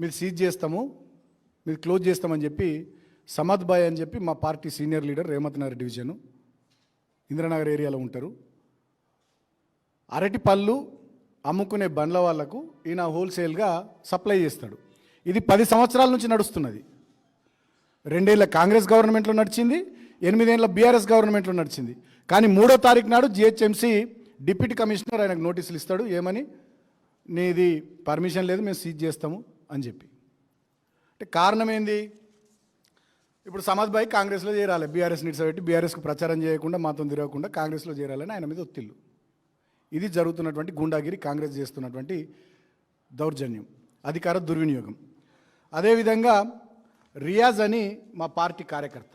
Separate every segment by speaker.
Speaker 1: మీరు సీజ్ చేస్తాము మీరు క్లోజ్ చేస్తామని చెప్పి సమద్ బాయ్ అని చెప్పి మా party senior leader Rahmat Nagar division Indranagar ఏరియాలో ఉంటారు. అరటి పళ్ళు అమ్ముకునే బండ్ల వాళ్ళకు ఈయన హోల్సేల్గా సప్లై చేస్తాడు. ఇది పది సంవత్సరాల నుంచి నడుస్తున్నది. రెండేళ్ళ కాంగ్రెస్ గవర్నమెంట్లో నడిచింది ఎనిమిదేళ్ళ బీఆర్ఎస్ గవర్నమెంట్లో నడిచింది. కానీ మూడో తారీఖు నాడు జిహెచ్ఎంసీ డిప్యూటీ కమిషనర్ ఆయనకు నోటీసులు ఇస్తాడు. ఏమని? నీది పర్మిషన్ లేదు మేము సీజ్ చేస్తాము. అని చెప్పి. అంటే కారణం ఏంది ఇప్పుడు సమాజ్ బాయ్ కాంగ్రెస్లో చేరాలి. బీఆర్ఎస్ నిడిసబెట్టి బీఆర్ఎస్కు ప్రచారం చేయకుండా మాతో తిరగకుండా కాంగ్రెస్లో చేరాలని ఆయన మీద ఒత్తిళ్ళు ఇది జరుగుతున్నటువంటి గూండాగిరి కాంగ్రెస్ చేస్తున్నటువంటి దౌర్జన్యం అధికార దుర్వినియోగం. అదేవిధంగా రియాజ్ అని మా పార్టీ కార్యకర్త.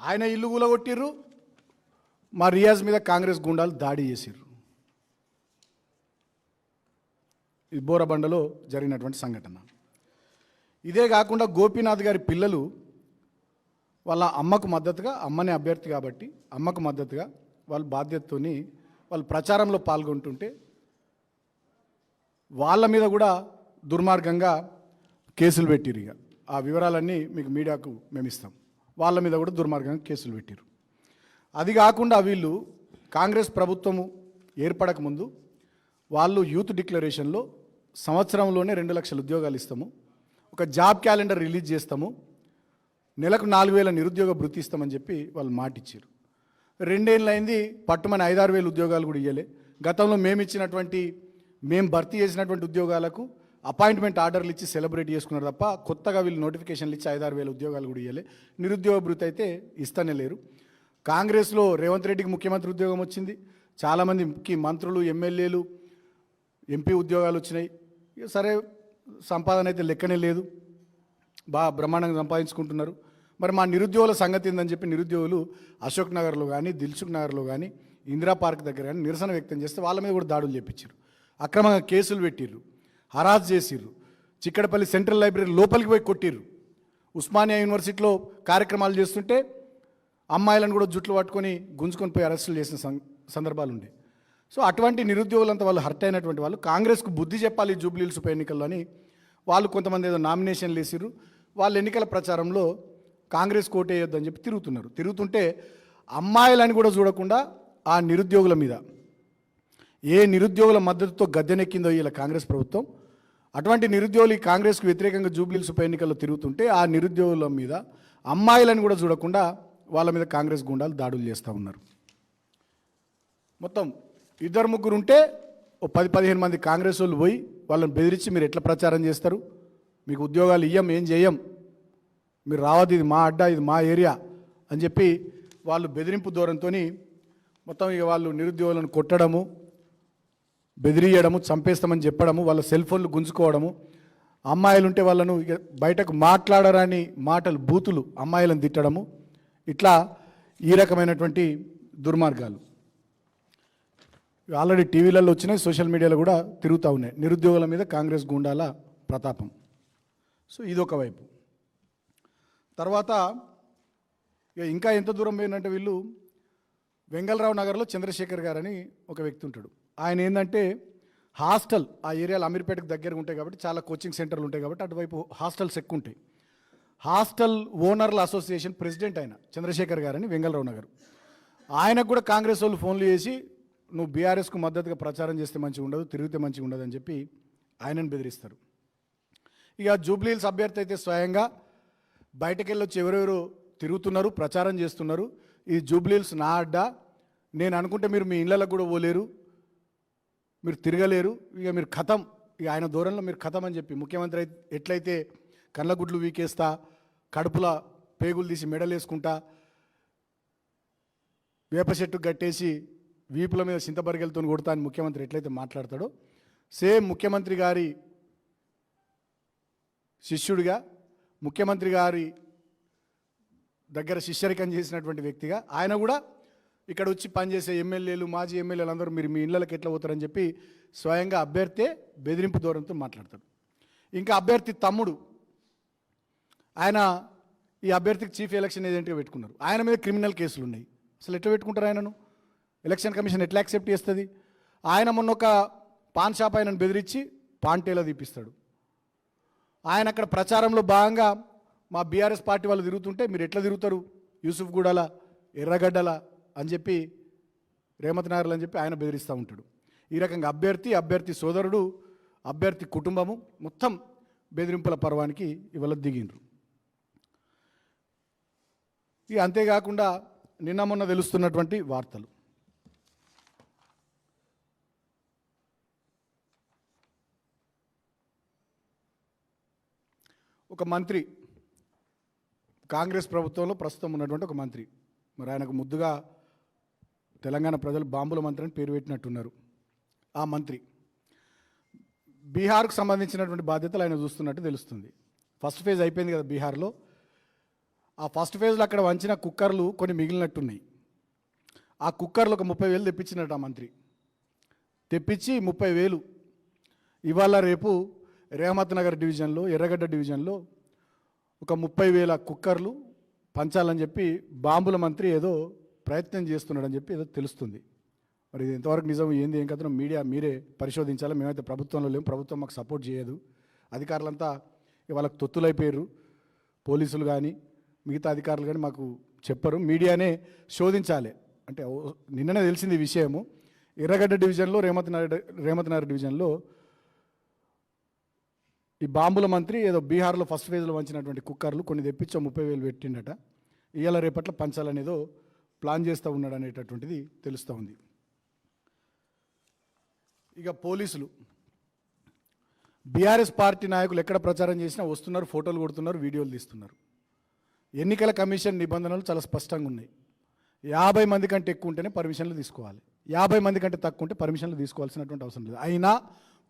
Speaker 1: ఆయన ఇల్లు కూలగొట్టిర్రు మా రియాజ్ మీద కాంగ్రెస్ గుండాలు దాడి చేసిర్రు. ఇది బోరబండలో జరిగినటువంటి సంఘటన. ఇదే కాకుండా గోపీనాథ్ గారి పిల్లలు వాళ్ళ అమ్మకు మద్దతుగా అమ్మని అభ్యర్థి కాబట్టి అమ్మకు మద్దతుగా వాళ్ళ బాధ్యతతోని వాళ్ళు ప్రచారంలో పాల్గొంటుంటే వాళ్ళ మీద కూడా దుర్మార్గంగా కేసులు పెట్టిరు ఇక. ఆ వివరాలన్నీ మీకు మీడియాకు మేము ఇస్తాం వాళ్ళ మీద కూడా దుర్మార్గంగా కేసులు పెట్టిరు అది కాకుండా వీళ్ళు కాంగ్రెస్ ప్రభుత్వము ఏర్పడకముందు వాళ్ళు యూత్ డిక్లరేషన్లో సంవత్సరంలోనే రెండు లక్షల ఉద్యోగాలు ఇస్తాము. ఒక జాబ్ క్యాలెండర్ రిలీజ్ చేస్తాము. నెలకు నాలుగు వేల నిరుద్యోగ భృతి ఇస్తామని చెప్పి వాళ్ళు మాట ఇచ్చారు రెండేళ్ళు అయింది పట్టుమని ఐదారు వేలు ఉద్యోగాలు కూడా ఇవ్వలే గతంలో మేము ఇచ్చినటువంటి మేము భర్తీ చేసినటువంటి ఉద్యోగాలకు అపాయింట్మెంట్ ఆర్డర్లు ఇచ్చి సెలబ్రేట్ చేసుకున్నారు తప్ప కొత్తగా వీళ్ళు నోటిఫికేషన్లు ఇచ్చి ఐదారు వేల ఉద్యోగాలు కూడా ఇవ్వలే నిరుద్యోగ భృతి అయితే ఇస్తానే లేరు. కాంగ్రెస్లో రేవంత్ రెడ్డికి ముఖ్యమంత్రి ఉద్యోగం వచ్చింది. చాలామందికి మంత్రులు ఎమ్మెల్యేలు ఎంపీ ఉద్యోగాలు వచ్చినాయి. ఇక సరే సంపాదన అయితే లెక్కనే లేదు. బాగా బ్రహ్మాండంగా సంపాదించుకుంటున్నారు. మరి మా నిరుద్యోగుల సంగతి ఏందని చెప్పి నిరుద్యోగులు అశోక్ నగర్లో కానీ దిల్సుఖ్ నగర్లో కానీ ఇందిరా పార్క్ దగ్గర కానీ నిరసన వ్యక్తం చేస్తే వాళ్ళ మీద కూడా దాడులు చేపించారు. అక్రమంగా కేసులు పెట్టిర్రు హరాజ్ చేసిర్రు చిక్కడపల్లి సెంట్రల్ లైబ్రరీ లోపలికి పోయి కొట్టిర్రు. ఉస్మానియా యూనివర్సిటీలో కార్యక్రమాలు చేస్తుంటే అమ్మాయిలను కూడా జుట్లు పట్టుకొని గుంజుకొని పోయి అరెస్టులు చేసిన సందర్భాలు ఉండే సో అటువంటి నిరుద్యోగులంతా వాళ్ళు హర్ట్ అయినటువంటి వాళ్ళు. కాంగ్రెస్కు బుద్ధి చెప్పాలి జూబ్లీహిల్స్ ఉప ఎన్నికల్లో అని. వాళ్ళు కొంతమంది ఏదో నామినేషన్లు వేసిరు వాళ్ళ ఎన్నికల ప్రచారంలో కాంగ్రెస్ కోటేయొద్దని చెప్పి తిరుగుతున్నారు. తిరుగుతుంటే అమ్మాయిలని కూడా చూడకుండా ఆ నిరుద్యోగుల మీద. ఏ నిరుద్యోగుల మద్దతుతో గద్దెనెక్కిందో ఇలా కాంగ్రెస్ ప్రభుత్వం. అటువంటి నిరుద్యోగులు ఈ కాంగ్రెస్కు వ్యతిరేకంగా జూబ్లీహిల్స్ ఉప ఎన్నికల్లో తిరుగుతుంటే ఆ నిరుద్యోగుల మీద అమ్మాయిలను కూడా చూడకుండా వాళ్ళ మీద కాంగ్రెస్ గుండాలు దాడులు చేస్తూ ఉన్నారు. మొత్తం ఇద్దరు ముగ్గురు ఉంటే ఓ పది పదిహేను మంది కాంగ్రెస్ వాళ్ళు పోయి వాళ్ళని బెదిరించి మీరు ఎట్లా ప్రచారం చేస్తారు? మీకు ఉద్యోగాలు ఇయ్యం ఏం చేయం? మీరు రావద్దు ఇది మా అడ్డా ఇది మా ఏరియా అని చెప్పి వాళ్ళు బెదిరింపు దూరంతో మొత్తం ఇక వాళ్ళు నిరుద్యోగులను కొట్టడము బెదిరియడము చంపేస్తామని చెప్పడము వాళ్ళ సెల్ ఫోన్లు గుంజుకోవడము అమ్మాయిలు ఉంటే వాళ్ళను ఇక బయటకు మాట్లాడరాని మాటలు బూతులు అమ్మాయిలను తిట్టడము ఇట్లా ఈ రకమైనటువంటి దుర్మార్గాలు. ఆల్రెడీ టీవీలలో వచ్చినాయి సోషల్ మీడియాలో కూడా తిరుగుతూ ఉన్నాయి. నిరుద్యోగుల మీద కాంగ్రెస్ గుండాల ప్రతాపం. సో ఇదొక వైపు. తర్వాత ఇక ఇంకా ఎంత దూరం పోయిందంటే వీళ్ళు వెంగళరావు నగర్లో చంద్రశేఖర్ గారని ఒక వ్యక్తి ఉంటాడు. ఆయన ఏంటంటే హాస్టల్ ఆ ఏరియాలో అమీర్పేటకు దగ్గరగా ఉంటాయి కాబట్టి చాలా కోచింగ్ సెంటర్లు ఉంటాయి కాబట్టి అటువైపు హాస్టల్స్ ఎక్కువ ఉంటాయి. హాస్టల్ ఓనర్ల అసోసియేషన్ ప్రెసిడెంట్ ఆయన చంద్రశేఖర్ గారని వెంగళరావు నగర్. ఆయనకు కూడా కాంగ్రెస్ వాళ్ళు ఫోన్లు చేసి నువ్వు బీఆర్ఎస్కు మద్దతుగా ప్రచారం చేస్తే మంచిగా ఉండదు తిరిగితే మంచిగా ఉండదు అని చెప్పి ఆయనను బెదిరిస్తారు. ఇక జూబ్లీహిల్స్ అభ్యర్థి అయితే స్వయంగా బయటకు వెళ్ళొచ్చి ఎవరెవరు తిరుగుతున్నారు ప్రచారం చేస్తున్నారు. ఈ జూబ్లీహిల్స్ నా అడ్డా. నేను అనుకుంటే మీరు మీ ఇళ్ళకు కూడా పోలేరు మీరు తిరగలేరు. ఇక మీరు కథం ఇక ఆయన దూరంలో మీరు కథం అని చెప్పి ముఖ్యమంత్రి అయితే ఎట్లయితే కళ్ళగుడ్లు వీకేస్తా కడుపుల పేగులు తీసి మెడలేసుకుంటా వేప చెట్టు కట్టేసి వీపుల మీద చింతబరిగెలతో కొడతా అని ముఖ్యమంత్రి ఎట్లయితే మాట్లాడతాడో సేమ్ ముఖ్యమంత్రి గారి శిష్యుడిగా ముఖ్యమంత్రి గారి దగ్గర శిష్యరికం చేసినటువంటి వ్యక్తిగా ఆయన కూడా ఇక్కడ వచ్చి పనిచేసే ఎమ్మెల్యేలు మాజీ ఎమ్మెల్యేలు అందరూ మీరు మీ ఇళ్ళకి ఎట్లా పోతారని చెప్పి స్వయంగా అభ్యర్థే బెదిరింపు దూరంతో మాట్లాడతాడు. ఇంకా అభ్యర్థి తమ్ముడు ఆయన ఈ అభ్యర్థికి చీఫ్ ఎలక్షన్ ఏజెంట్గా పెట్టుకున్నారు. ఆయన మీద క్రిమినల్ కేసులు ఉన్నాయి అసలు ఎట్లా పెట్టుకుంటారు ఆయనను? ఎలక్షన్ కమిషన్ ఎట్లా యాక్సెప్ట్ చేస్తుంది? ఆయన మొన్న ఒక పాన్ షాప్ ఆయనను బెదిరించి పాంటేలో తీపిస్తాడు. ఆయన అక్కడ ప్రచారంలో భాగంగా మా బీఆర్ఎస్ పార్టీ వాళ్ళు తిరుగుతుంటే మీరు ఎట్లా తిరుగుతారు? యూసుఫ్ గూడల ఎర్రగడ్డల అని చెప్పి రేమత్ నాగర్లు అని చెప్పి ఆయన బెదిరిస్తూ ఉంటాడు. ఈ రకంగా అభ్యర్థి అభ్యర్థి సోదరుడు అభ్యర్థి కుటుంబము మొత్తం బెదిరింపుల పర్వానికి ఇవాళ దిగిండ్రు. ఇక అంతేకాకుండా నిన్న మొన్న తెలుస్తున్నటువంటి వార్తలు. ఒక మంత్రి. కాంగ్రెస్ ప్రభుత్వంలో ప్రస్తుతం ఉన్నటువంటి ఒక మంత్రి. మరి ఆయనకు ముద్దుగా తెలంగాణ ప్రజలు బాంబుల మంత్రి అని పేరు పెట్టినట్టున్నారు. ఆ మంత్రి. బీహార్కు సంబంధించినటువంటి బాధ్యతలు ఆయన చూస్తున్నట్టు తెలుస్తుంది. ఫస్ట్ ఫేజ్ అయిపోయింది కదా బీహార్లో. ఆ ఫస్ట్ ఫేజ్లో అక్కడ వంచిన కుక్కర్లు కొన్ని మిగిలినట్టున్నాయి. ఆ కుక్కర్లు ఒక ముప్పై వేలు తెప్పించినట్టు ఆ మంత్రి. తెప్పించి ముప్పై వేలు. ఇవాళ రేపు రేహమత్ నగర్ డివిజన్లో ఎర్రగడ్డ డివిజన్లో ఒక ముప్పై వేల కుక్కర్లు పంచాలని చెప్పి బాంబుల మంత్రి ఏదో ప్రయత్నం చేస్తున్నాడని చెప్పి ఏదో తెలుస్తుంది. మరి ఇది ఎంతవరకు నిజం ఏంది ఏం కథనం మీడియా మీరే పరిశోధించాలి. మేమైతే ప్రభుత్వంలో లేము ప్రభుత్వం మాకు సపోర్ట్ చేయదు. అధికారులంతా వాళ్ళకి తొత్తులైపోయారు పోలీసులు కానీ మిగతా అధికారులు కానీ మాకు చెప్పరు. మీడియానే శోధించాలి. అంటే నిన్ననే తెలిసింది విషయము. ఎర్రగడ్డ డివిజన్లో రేమత్ నగర్ రేమత్ నగర్ డివిజన్లో ఈ బాంబుల మంత్రి ఏదో బీహార్లో ఫస్ట్ ఫేజ్లో వంచినటువంటి కుక్కర్లు కొన్ని తెప్పించో ముప్పై వేలు పెట్టిండట. ఇవాళ రేపట్ల పంచాలనేదో ప్లాన్ చేస్తూ ఉన్నాడు అనేటటువంటిది తెలుస్తూ ఉంది. ఇక పోలీసులు. బీఆర్ఎస్ పార్టీ నాయకులు ఎక్కడ ప్రచారం చేసినా వస్తున్నారు ఫోటోలు కొడుతున్నారు వీడియోలు తీస్తున్నారు. ఎన్నికల కమిషన్ నిబంధనలు చాలా స్పష్టంగా ఉన్నాయి. యాభై మంది కంటే ఎక్కువ ఉంటేనే పర్మిషన్లు తీసుకోవాలి. యాభై మంది కంటే తక్కువ ఉంటే పర్మిషన్లు తీసుకోవాల్సినటువంటి అవసరం లేదు. అయినా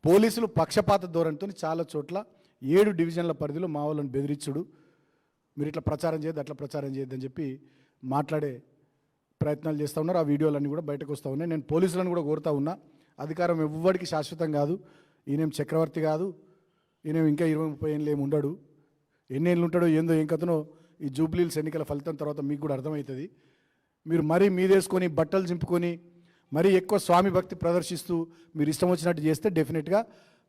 Speaker 1: పోలీసులు పక్షపాత ధోరణితో చాలా చోట్ల ఏడు డివిజన్ల పరిధిలో మా వాళ్ళని బెదిరించుడు. మీరు ఇట్లా ప్రచారం చేయద్దు అట్లా ప్రచారం చేయొద్దని చెప్పి మాట్లాడే ప్రయత్నాలు చేస్తూ ఉన్నారు. ఆ వీడియోలన్నీ కూడా బయటకు వస్తూ ఉన్నాయి. నేను పోలీసులను కూడా కోరుతా ఉన్నా. అధికారం ఎవ్వడికి శాశ్వతం కాదు. ఈయనేం చక్రవర్తి కాదు. ఈయనేం ఇంకా ఇరవై ముప్పై ఏళ్ళు ఏమి ఉండడు. ఎన్ని ఏళ్ళు ఉంటాడో ఏందో ఏం కథనో ఈ జూబ్లీల్స్ ఎన్నికల ఫలితం తర్వాత మీకు కూడా అర్థమవుతుంది. మీరు మరీ మీదేసుకొని బట్టలు చింపుకొని మరీ ఎక్కువ స్వామి భక్తి ప్రదర్శిస్తూ మీరు ఇష్టం వచ్చినట్టు చేస్తే డెఫినెట్గా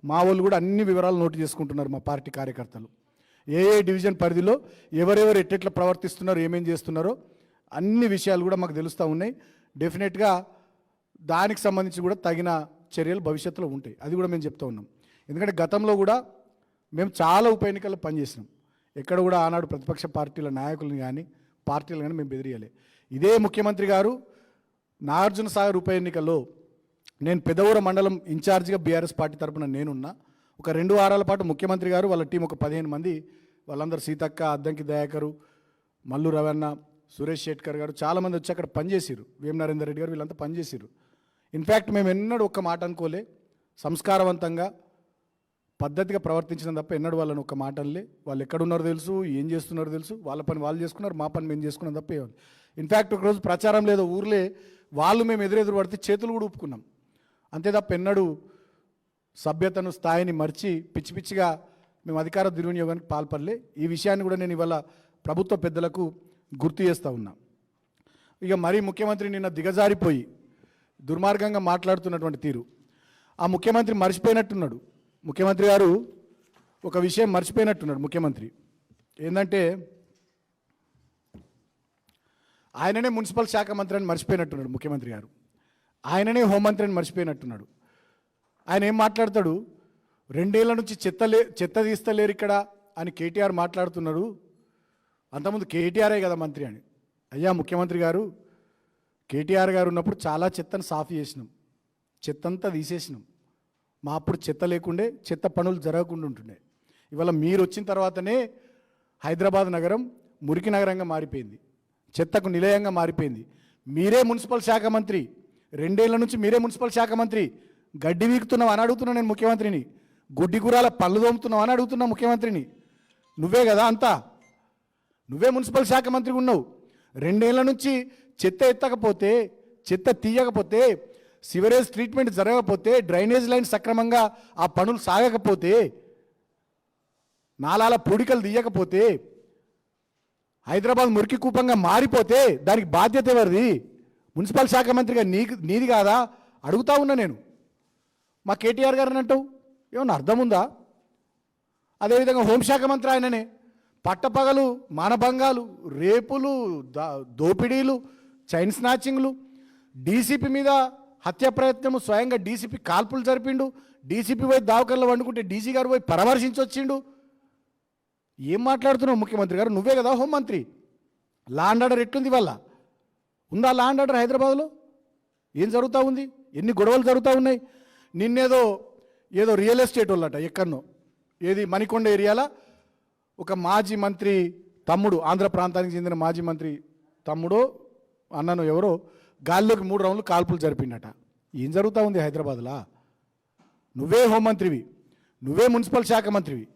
Speaker 1: మా వాళ్ళు కూడా అన్ని వివరాలు నోటు చేసుకుంటున్నారు మా పార్టీ కార్యకర్తలు. ఏ ఏ డివిజన్ పరిధిలో ఎవరెవరు ఎట్టెట్లా ప్రవర్తిస్తున్నారో ఏమేం చేస్తున్నారో అన్ని విషయాలు కూడా మాకు తెలుస్తూ ఉన్నాయి. డెఫినెట్గా దానికి సంబంధించి కూడా తగిన చర్యలు భవిష్యత్తులో ఉంటాయి. అది కూడా మేము చెప్తా ఉన్నాం. ఎందుకంటే గతంలో కూడా మేము చాలా ఉప ఎన్నికల్లో పనిచేసినాం. ఎక్కడ కూడా ఆనాడు ప్రతిపక్ష పార్టీల నాయకులను కానీ పార్టీలు కానీ మేము బెదిరియాలి. ఇదే ముఖ్యమంత్రి గారు నాగార్జున సాగర్ ఉప ఎన్నికలో నేను పెదవూర మండలం ఇన్ఛార్జిగా బీఆర్ఎస్ పార్టీ తరఫున నేనున్నా. ఒక రెండు వారాల పాటు ముఖ్యమంత్రి గారు వాళ్ళ టీం ఒక పదిహేను మంది వాళ్ళందరూ సీతక్క అద్దంకి దయాకరు మల్లు రవణ సురేష్ షెట్కర్ గారు చాలామంది వచ్చి అక్కడ పనిచేసారు వేమ నరేందర్ రెడ్డి గారు వీళ్ళంతా పనిచేసారు ఇన్ఫ్యాక్ట్ మేము ఎన్నడూ ఒక్క మాట అనుకోలే. సంస్కారవంతంగా పద్ధతిగా ప్రవర్తించడం తప్ప ఎన్నడూ వాళ్ళని ఒక మాట అనలే. వాళ్ళు ఎక్కడున్నారో తెలుసు ఏం చేస్తున్నారో తెలుసు వాళ్ళ పని వాళ్ళు చేసుకున్నారు మా పని మేము చేసుకున్నాం తప్ప ఏం ఇన్ఫ్యాక్ట్ ఒకరోజు ప్రచారం లేదో ఊర్లే వాళ్ళు మేము ఎదురెదురు పడితే చేతులు కూడా ఊపుకున్నాం. అంతే తప్ప ఎన్నడూ సభ్యతను స్థాయిని మర్చి పిచ్చి పిచ్చిగా మేము అధికార దుర్వినియోగానికి పాల్పడలే. ఈ విషయాన్ని కూడా నేను ఇవాళ ప్రభుత్వ పెద్దలకు గుర్తు చేస్తూ ఉన్నా. ఇక మరీ ముఖ్యమంత్రి నిన్న దిగజారిపోయి దుర్మార్గంగా మాట్లాడుతున్నటువంటి తీరు. ఆ ముఖ్యమంత్రి మర్చిపోయినట్టున్నాడు. ముఖ్యమంత్రి గారు ఒక విషయం మర్చిపోయినట్టున్నాడు ముఖ్యమంత్రి. ఏంటంటే ఆయననే మున్సిపల్ శాఖ మంత్రి అని మర్చిపోయినట్టున్నాడు ముఖ్యమంత్రి గారు. ఆయననే హోంమంత్రి అని మర్చిపోయినట్టున్నాడు. ఆయన ఏం మాట్లాడతాడు? రెండేళ్ళ నుంచి చెత్త లే చెత్త తీస్తలేరు ఇక్కడ అని కేటీఆర్ మాట్లాడుతున్నాడు. అంతకుముందు కేటీఆరే కదా మంత్రి అని. అయ్యా ముఖ్యమంత్రి గారు కేటీఆర్ గారు ఉన్నప్పుడు చాలా చెత్తను సాఫ్ చేసినాం. చెత్తంతా తీసేసినాం. మా అప్పుడు చెత్త లేకుండే చెత్త పనులు జరగకుండా ఉంటుండే. ఇవాళ మీరు వచ్చిన తర్వాతనే హైదరాబాద్ నగరం మురికి నగరంగా మారిపోయింది. చెత్తకు నిలయంగా మారిపోయింది. మీరే మున్సిపల్ శాఖ మంత్రి. రెండేళ్ళ నుంచి మీరే మున్సిపల్ శాఖ మంత్రి. గడ్డి వీకుతున్నావు అని అడుగుతున్నా నేను ముఖ్యమంత్రిని. గుడ్డి గురాల పళ్ళు దోముతున్నావు అని అడుగుతున్నా ముఖ్యమంత్రిని. నువ్వే కదా అంతా. నువ్వే మున్సిపల్ శాఖ మంత్రి ఉన్నావు. రెండేళ్ళ నుంచి చెత్త ఎత్తకపోతే చెత్త తీయకపోతే సివరేజ్ ట్రీట్మెంట్ జరగకపోతే డ్రైనేజ్ లైన్ సక్రమంగా ఆ పనులు సాగకపోతే నాలాల పూడికలు తీయకపోతే హైదరాబాద్ మురికి కూపంగా మారిపోతే దానికి బాధ్యత ఎవరిది? మున్సిపల్ శాఖ మంత్రిగా నీకు నీది కాదా? అడుగుతా ఉన్నా నేను. మా కేటీఆర్ గారు అంటావు ఏమన్నా అర్థం ఉందా? అదేవిధంగా హోంశాఖ మంత్రి ఆయననే. పట్టపగలు మానభంగాలు రేపులు దోపిడీలు చైన్ స్నాచింగ్లు డీసీపీ మీద హత్య ప్రయత్నము స్వయంగా డీసీపీ కాల్పులు జరిపిండు డీసీపీ పోయి దావకర్లు వండుకుంటే డీసీ గారు పోయి పరామర్శించొచ్చిండు. ఏం మాట్లాడుతున్నావు ముఖ్యమంత్రి గారు? నువ్వే కదా హోంమంత్రి లా ఆర్డర్ ఎట్లుంది ఇవాళ? ఉందా లా ఆర్డర్ హైదరాబాద్లో? ఏం జరుగుతూ ఉంది? ఎన్ని గొడవలు జరుగుతూ ఉన్నాయి? నిన్నేదో ఏదో రియల్ ఎస్టేట్ వాళ్ళట ఎక్కడనో. ఏది మణికొండ ఏరియాలో? ఒక మాజీ మంత్రి తమ్ముడు ఆంధ్ర ప్రాంతానికి చెందిన మాజీ మంత్రి తమ్ముడు అన్నను ఎవరో గాల్లోకి మూడు రౌండ్లు కాల్పులు జరిపిండట ఏం జరుగుతూ ఉంది హైదరాబాద్లో? నువ్వే హోంమంత్రివి నువ్వే మున్సిపల్ శాఖ మంత్రివి.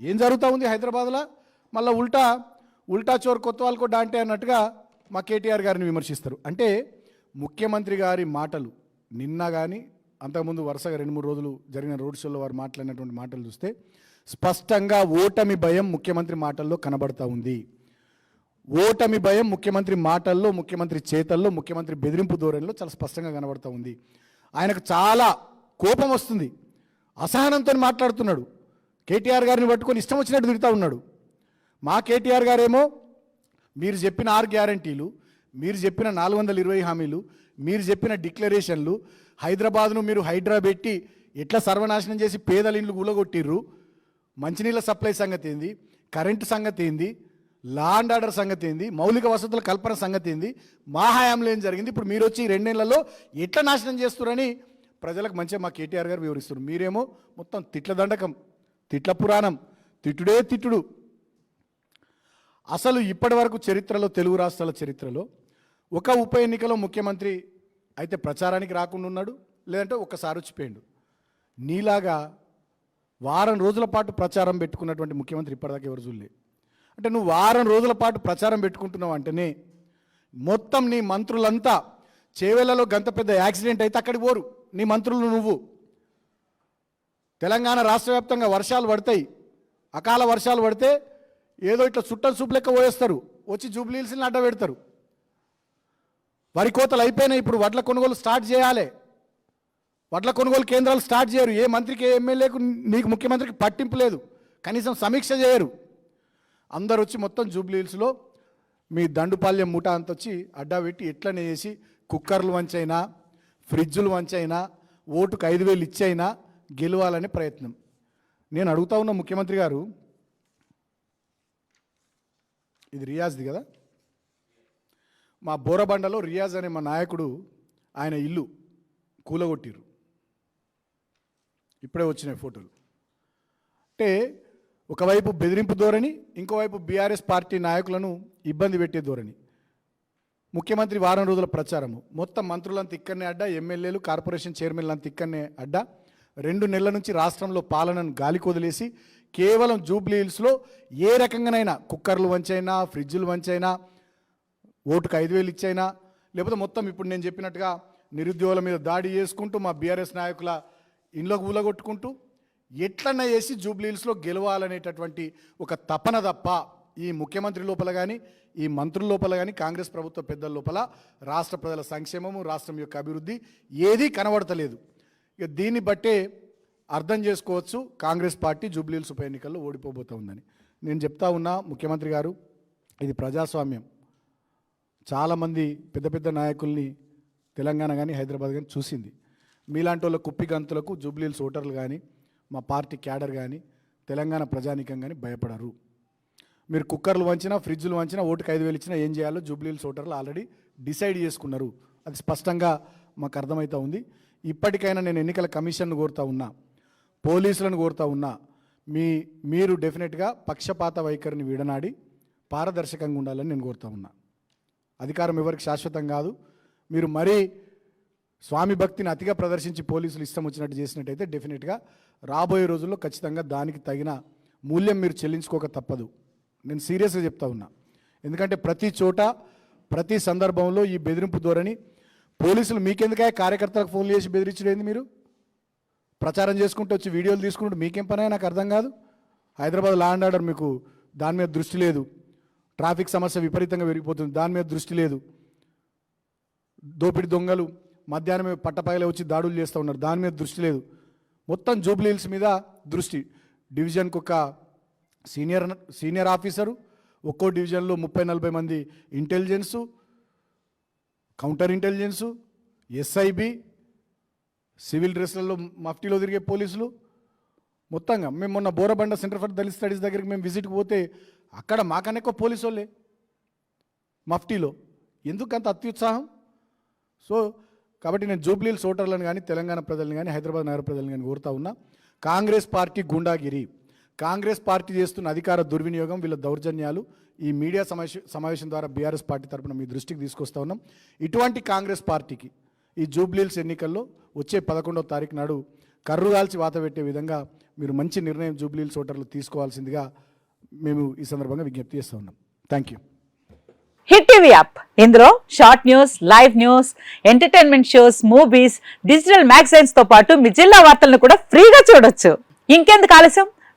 Speaker 1: ఏం జరుగుతూ ఉంది హైదరాబాద్లో? మళ్ళీ ఉల్టా ఉల్టా చోర్ కొత్త వాళ్ళకు డాంటే అన్నట్టుగా మా కేటీఆర్ గారిని విమర్శిస్తారు. అంటే ముఖ్యమంత్రి గారి మాటలు నిన్న కానీ అంతకుముందు వరుసగా రెండు మూడు రోజులు జరిగిన రోడ్ షోలో వారు మాట్లాడినటువంటి మాటలు చూస్తే స్పష్టంగా ఓటమి భయం ముఖ్యమంత్రి మాటల్లో కనబడతా ఉంది. ఓటమి భయం ముఖ్యమంత్రి మాటల్లో ముఖ్యమంత్రి చేతల్లో ముఖ్యమంత్రి బెదిరింపు ధోరణిలో చాలా స్పష్టంగా కనబడతా ఉంది. ఆయనకు చాలా కోపం వస్తుంది. అసహనంతో మాట్లాడుతున్నాడు. కేటీఆర్ గారిని పట్టుకొని ఇష్టం వచ్చినట్టు తిరుగుతూ ఉన్నాడు. మా కేటీఆర్ గారేమో మీరు చెప్పిన ఆరు గ్యారంటీలు మీరు చెప్పిన నాలుగు వందల ఇరవై హామీలు మీరు చెప్పిన డిక్లరేషన్లు హైదరాబాద్ను మీరు హైడ్రా పెట్టి ఎట్లా సర్వనాశనం చేసి పేదల ఇండ్లు కూలగొట్టిర్రు? మంచినీళ్ళ సప్లై సంగతి ఏంది? కరెంటు సంగతి ఏంది? లా అండ్ ఆర్డర్ సంగతి ఏంది? మౌలిక వసతుల కల్పన సంగతి ఏంది? మా హయాంలో ఏం జరిగింది? ఇప్పుడు మీరు వచ్చి ఈ రెండేళ్ళలో ఎట్లా నాశనం చేస్తున్నారని ప్రజలకు మంచిగా మా కేటీఆర్ గారు వివరిస్తున్నారు. మీరేమో మొత్తం తిట్ల దండకం. తిట్ల పురాణం. తిట్టుడే తిట్టుడు. అసలు ఇప్పటి వరకు చరిత్రలో తెలుగు రాష్ట్రాల చరిత్రలో ఒక ఉప ఎన్నికలో ముఖ్యమంత్రి అయితే ప్రచారానికి రాకుండా ఉన్నాడు లేదంటే ఒక్కసారి వచ్చిపోయాడు. నీలాగా వారం రోజుల పాటు ప్రచారం పెట్టుకున్నటువంటి ముఖ్యమంత్రి ఇప్పటిదాకా ఎవరు చూడలే. అంటే నువ్వు వారం రోజుల పాటు ప్రచారం పెట్టుకుంటున్నావు అంటేనే మొత్తం నీ మంత్రులంతా చేవేళ్ళలో గంత పెద్ద యాక్సిడెంట్ అయితే అక్కడికి పోరు. నీ మంత్రులు నువ్వు. తెలంగాణ రాష్ట్ర వ్యాప్తంగా వర్షాలు పడతాయి. అకాల వర్షాలు పడితే ఏదో ఇట్లా చుట్టం చూపు లెక్క పోయేస్తారు. వచ్చి జూబ్లీహిల్స్ని అడ్డ పెడతారు. వరి కోతలు అయిపోయినాయి ఇప్పుడు వడ్ల కొనుగోలు స్టార్ట్ చేయాలి. వడ్ల కొనుగోలు కేంద్రాలు స్టార్ట్ చేయరు. ఏ మంత్రికి ఏ ఎమ్మెల్యేకు నీకు ముఖ్యమంత్రికి పట్టింపు లేదు. కనీసం సమీక్ష చేయరు. అందరు వచ్చి మొత్తం జూబ్లీహిల్స్లో మీ దండుపాల్యం మూట అంత వచ్చి అడ్డా పెట్టి ఎట్లనే చేసి కుక్కర్లు వంచైనా ఫ్రిడ్జులు వంచైనా ఓటుకు ఐదు వేలు ఇచ్చైనా గెలవాలనే ప్రయత్నం. నేను అడుగుతా ఉన్న ముఖ్యమంత్రి గారు ఇది రియాజ్ది కదా? మా బోరబండలో రియాజ్ అనే మా నాయకుడు ఆయన ఇల్లు కూలగొట్టిర్రు. ఇప్పుడే వచ్చినాయి ఫోటోలు. అంటే ఒకవైపు బెదిరింపు ధోరణి ఇంకోవైపు బీఆర్ఎస్ పార్టీ నాయకులను ఇబ్బంది పెట్టే ధోరణి. ముఖ్యమంత్రి వారం రోజుల ప్రచారము. మొత్తం మంత్రులంతా ఇక్కడనే అడ్డా ఎమ్మెల్యేలు కార్పొరేషన్ చైర్మన్లంతా ఇక్కడనే అడ్డా. రెండు నెలల నుంచి రాష్ట్రంలో పాలనను గాలికొదిలేసి కేవలం జూబ్లీ హిల్స్లో ఏ రకంగానైనా కుక్కర్లు వంచైనా ఫ్రిడ్జులు వంచైనా ఓటుకు ఐదు వేలు ఇచ్చైనా లేకపోతే మొత్తం ఇప్పుడు నేను చెప్పినట్టుగా నిరుద్యోగుల మీద దాడి చేసుకుంటూ మా బీఆర్ఎస్ నాయకుల ఇండ్లకు ఊలగొట్టుకుంటూ ఎట్లన్నా చేసి జూబ్లీహిల్స్లో గెలవాలనేటటువంటి ఒక తపన తప్ప ఈ ముఖ్యమంత్రి లోపల కానీ ఈ మంత్రుల లోపల కానీ కాంగ్రెస్ ప్రభుత్వ పెద్దల లోపల రాష్ట్ర ప్రజల సంక్షేమము రాష్ట్రం యొక్క అభివృద్ధి ఏదీ కనబడతలేదు. ఇక దీన్ని బట్టే అర్థం చేసుకోవచ్చు. కాంగ్రెస్ పార్టీ జూబ్లీహిల్స్ ఉప ఎన్నికల్లో ఓడిపోబోతా ఉందని. నేను చెప్తా ఉన్నా ముఖ్యమంత్రి గారు ఇది ప్రజాస్వామ్యం. చాలామంది పెద్ద పెద్ద నాయకుల్ని తెలంగాణ కానీ హైదరాబాద్ కానీ చూసింది. మీలాంటి వాళ్ళ కుప్పి గంతులకు జూబ్లీల్స్ ఓటర్లు కానీ మా పార్టీ క్యాడర్ కానీ తెలంగాణ ప్రజానీకం కానీ భయపడరు. మీరు కుక్కర్లు వంచినా ఫ్రిడ్జ్లు వంచినా ఓటుకు ఐదు వేలు ఇచ్చినా ఏం చేయాలో జూబ్లీల్స్ ఓటర్లు ఆల్రెడీ డిసైడ్ చేసుకున్నారు. అది స్పష్టంగా మాకు అర్థమవుతా ఉంది. ఇప్పటికైనా నేను ఎన్నికల కమిషన్ను కోరుతా ఉన్నా పోలీసులను కోరుతా ఉన్నా మీ మీరు డెఫినెట్గా పక్షపాత వైఖరిని విడనాడి పారదర్శకంగా ఉండాలని నేను కోరుతా ఉన్నా. అధికారం ఎవరికి శాశ్వతం కాదు. మీరు మరీ స్వామి భక్తిని అతిగా ప్రదర్శించి పోలీసులు ఇష్టం వచ్చినట్టు చేసినట్టయితే డెఫినెట్గా రాబోయే రోజుల్లో ఖచ్చితంగా దానికి తగిన మూల్యం మీరు చెల్లించుకోక తప్పదు. నేను సీరియస్గా చెప్తా ఉన్నా. ఎందుకంటే ప్రతి చోట ప్రతి సందర్భంలో ఈ బెదిరింపు ధోరణి పోలీసులు మీకెందుకే కార్యకర్తలకు ఫోన్ చేసి బెదిరించలేదు మీరు? ప్రచారం చేసుకుంటూ వచ్చి వీడియోలు తీసుకుంటూ మీకేం పని నాకు అర్థం కాదు. హైదరాబాద్ లా అండ్ ఆర్డర్ మీకు దాని మీద దృష్టి లేదు. ట్రాఫిక్ సమస్య విపరీతంగా పెరిగిపోతుంది. దాని మీద దృష్టి లేదు. దోపిడి దొంగలు మధ్యాహ్నమే పట్టపగలే వచ్చి దాడులు చేస్తూ ఉన్నారు. దాని మీద దృష్టి లేదు. మొత్తం జూబ్లీహిల్స్ మీద దృష్టి. డివిజన్కి ఒక సీనియర్ సీనియర్ ఆఫీసరు ఒక్కో డివిజన్లో ముప్పై నలభై మంది intelligence counter intelligence SIB civil డ్రెస్లలో మఫ్టీలో తిరిగే పోలీసులు. మొత్తంగా మేము మొన్న Borabanda centre for Dalit studies దగ్గరికి మేము విజిట్కి పోతే అక్కడ మాకన్నా ఎక్కువ పోలీసు వాళ్ళే మఫ్టీలో. ఎందుకు అంత అత్యుత్సాహం? సో కాబట్టి నేను జూబ్లీల్స్ సోటర్లను కానీ తెలంగాణ ప్రజలను కానీ హైదరాబాద్ నగర ప్రజలను కానీ కోరుతా ఉన్నా. కాంగ్రెస్ పార్టీ గుండాగిరి. కాంగ్రెస్ పార్టీ చేస్తున్న అధికార దుర్వినియోగం వీళ్ళ దౌర్జన్యాలు ఈ మీడియా సమావేశ సమావేశం ద్వారా బీఆర్ఎస్ పార్టీ తరపున మీ దృష్టికి తీసుకొస్తా ఉన్నాం. ఇటువంటి కాంగ్రెస్ పార్టీకి ఈ జూబ్లీల్స్ ఎన్నికల్లో వచ్చే పదకొండవ తారీఖు నాడు కర్రుగాల్చి వాత పెట్టే విధంగా మీరు మంచి నిర్ణయం జూబ్లీల్స్ ఓటర్లు తీసుకోవాల్సిందిగా మేము ఈ సందర్భంగా విజ్ఞప్తి చేస్తూ ఉన్నాం. Thank you
Speaker 2: Hit TV app. ఇందులో short news live news entertainment shows movies digital మ్యాగజైన్స్తో పాటు మీ జిల్లా వార్తలను కూడా ఫ్రీగా చూడొచ్చు. ఇంకెందుకు ఆలస్యం?